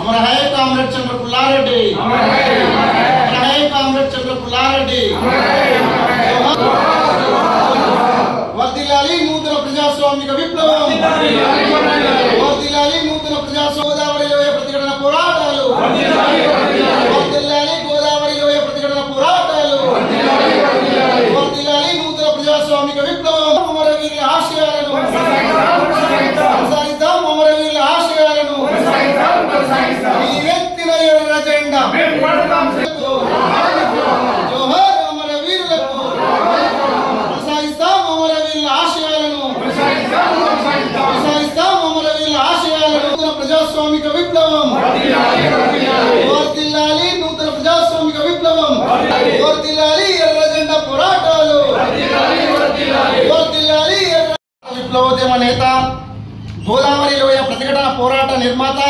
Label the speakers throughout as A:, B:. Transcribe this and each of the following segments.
A: అమర హై కామ్రేడ్ చంద్ర పుల్లారెడ్డి అమర హై కామ్రేడ్ చంద్ర పుల్లారెడ్డి వర్దిల్లాలి నూతన ప్రజాస్వామిక విప్లవం నేత గోదావరి లోయ ప్రతిఘటన పోరాట నిర్మాత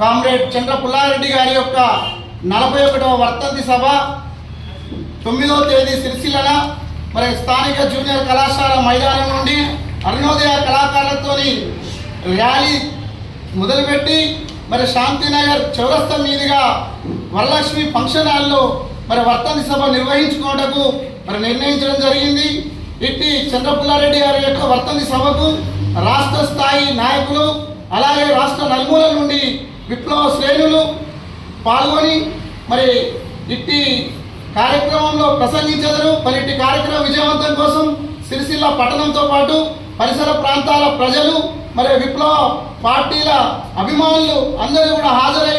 A: కామ్రేడ్ చంద్ర పుల్లారెడ్డి గారి యొక్క నలభై ఒకటవ వర్తంతి సభ తొమ్మిదవ తేదీ సిరిసిల్లన మరి స్థానిక జూనియర్ కళాశాల మైదానం నుండి అరుణోదయ కళాకారులతోని ర్యాలీ మొదలుపెట్టి మరి శాంతినగర్ చౌరస్తా మీదుగా వరలక్ష్మి ఫంక్షన్ హాల్లో మరి వర్తంతి సభ నిర్వహించుకోవటకు మరి నిర్ణయించడం జరిగింది. ఇట్టి చంద్రపుల్లారెడ్డి గారి యొక్క వర్తంతి సభకు రాష్ట్ర స్థాయి నాయకులు అలాగే రాష్ట్ర నలుమూలల నుండి విప్లవ శ్రేణులు పాల్గొని మరి ఇట్టి కార్యక్రమంలో ప్రసంగించెదరు. మరి ఇట్టి కార్యక్రమం విజయవంతం కోసం సిరిసిల్ల పట్టణంతో పాటు పరిసర ప్రాంతాల ప్రజలు మరి విప్లవ పార్టీల అభిమానులు అందరూ కూడా హాజరై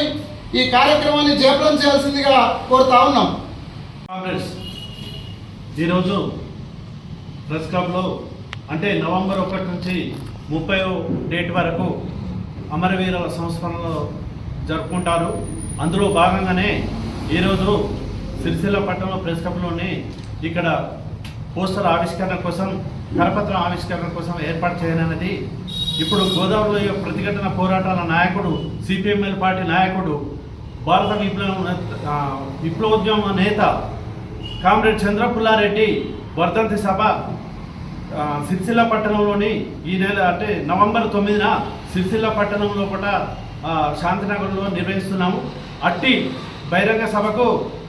A: ఈ కార్యక్రమాన్ని జయప్రదం చేయాల్సిందిగా కోరుతా ఉన్నాం.
B: కాంగ్రెస్. ఈరోజు ప్రెస్ క్లబ్లో అంటే నవంబర్ ఒకటి నుంచి ముప్పై డేట్ వరకు అమరవీరుల సంస్మరణలో జరుపుకుంటారు. అందులో భాగంగానే ఈరోజు సిరిసిల్ల పట్టణంలో ప్రెస్ క్లబ్లోని ఇక్కడ పోస్టర్ ఆవిష్కరణ కోసం కరపత్రం ఆవిష్కరణ కోసం ఏర్పాటు చేయనన్నది. ఇప్పుడు గోదావరిలో యొక్క ప్రతిఘటన పోరాటాల నాయకుడు సిపిఎంఎల్ పార్టీ నాయకుడు భారత విప్లవం విప్లవోద్యమ నేత కామ్రేడ్ చంద్రపుల్లారెడ్డి వర్ధంతి సభ సిరిసిల్ల పట్టణంలోని ఈ నెల అంటే నవంబర్ తొమ్మిదిన సిరిసిల్ల పట్టణం లోపల శాంతినగర్లో నిర్వహిస్తున్నాము. అట్టి బహిరంగ సభకు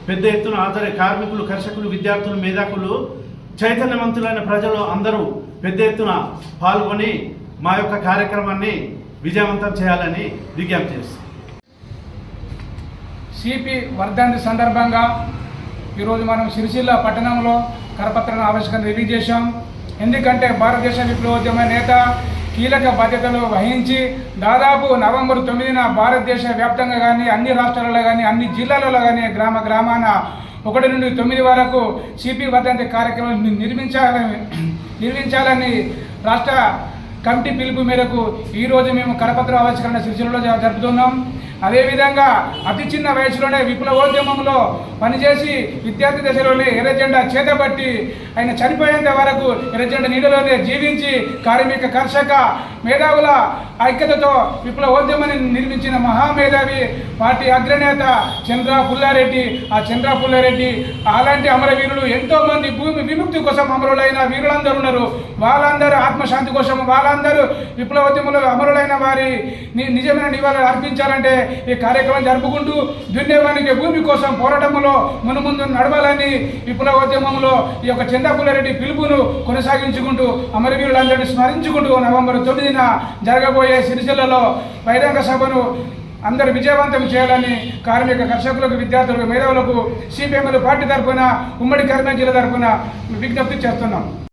B: పెద్ద ఎత్తున హాజరై కార్మికులు కర్షకులు విద్యార్థులు మేధాకులు చైతన్యవంతులైన ప్రజలు అందరూ పెద్ద ఎత్తున పాల్గొని మా యొక్క కార్యక్రమాన్ని విజయవంతం చేయాలని విజ్ఞప్తి చేస్తాం
C: సిపి వర్ధంతి సందర్భంగా ఈరోజు మనం సిరిసిల్ల పట్టణంలో కరపత్రాన్ని ఆవిష్కరణ రిలీజ్ చేశాం. ఎందుకంటే భారతదేశ విప్లవోద్యమ నేత కీలక బాధ్యతలు వహించి దాదాపు నవంబర్ తొమ్మిదిన భారతదేశ వ్యాప్తంగా కానీ అన్ని రాష్ట్రాలలో కానీ అన్ని జిల్లాలలో కానీ గ్రామ గ్రామాన ఒకటి నుండి తొమ్మిది వరకు సిపి వర్ధంతి కార్యక్రమం నిర్మించాలని నిర్మించాలని రాష్ట్ర కమిటీ పిలుపు మేరకు ఈరోజు మేము కరపత్ర ఆవిష్కరణ సిరిసిల్లలో జరుపుతున్నాం. అదేవిధంగా అతి చిన్న వయసులోనే విప్లవోద్యమంలో పనిచేసి విద్యార్థి దశలోనే ఎర్రజెండా చేతబట్టి ఆయన చనిపోయేంత వరకు ఎర్రజెండా నీడలోనే జీవించి కార్మిక కర్షక మేధావుల ఐక్యతతో విప్లవోద్యమాన్ని నిర్మించిన మహామేధావి పార్టీ అగ్రనేత చంద్ర పుల్లారెడ్డి. ఆ చంద్ర పుల్లారెడ్డి అలాంటి అమరవీరులు ఎంతోమంది భూమి విముక్తి కోసం అమరులైన వీరులందరూ ఉన్నారు. వాళ్ళందరూ ఆత్మశాంతి కోసం వాళ్ళందరూ విప్లవోద్యమంలో అమరులైన వారి నిజమైన నివాళులు అర్పించాలంటే ఈ కార్యక్రమం జరుపుకుంటూ దున్నేవానికి భూమి కోసం పోరాటంలో మునుముందు నడవాలని విప్లవోద్యమంలో ఈ యొక్క చంద్రపుల్లారెడ్డి పిలుపును కొనసాగించుకుంటూ అమరవీరులందరినీ స్మరించుకుంటూ నవంబర్ తొమ్మిదిన జరగబోయే సిరిసిల్లలో బహిరంగ సభను అందరు విజయవంతం చేయాలని కార్మిక కర్షకులకు విద్యార్థులకు మేధావులకు సిపిఎంలు పార్టీ తరఫున ఉమ్మడి కర్మ జిల్లా తరఫున విజ్ఞప్తి చేస్తున్నాం.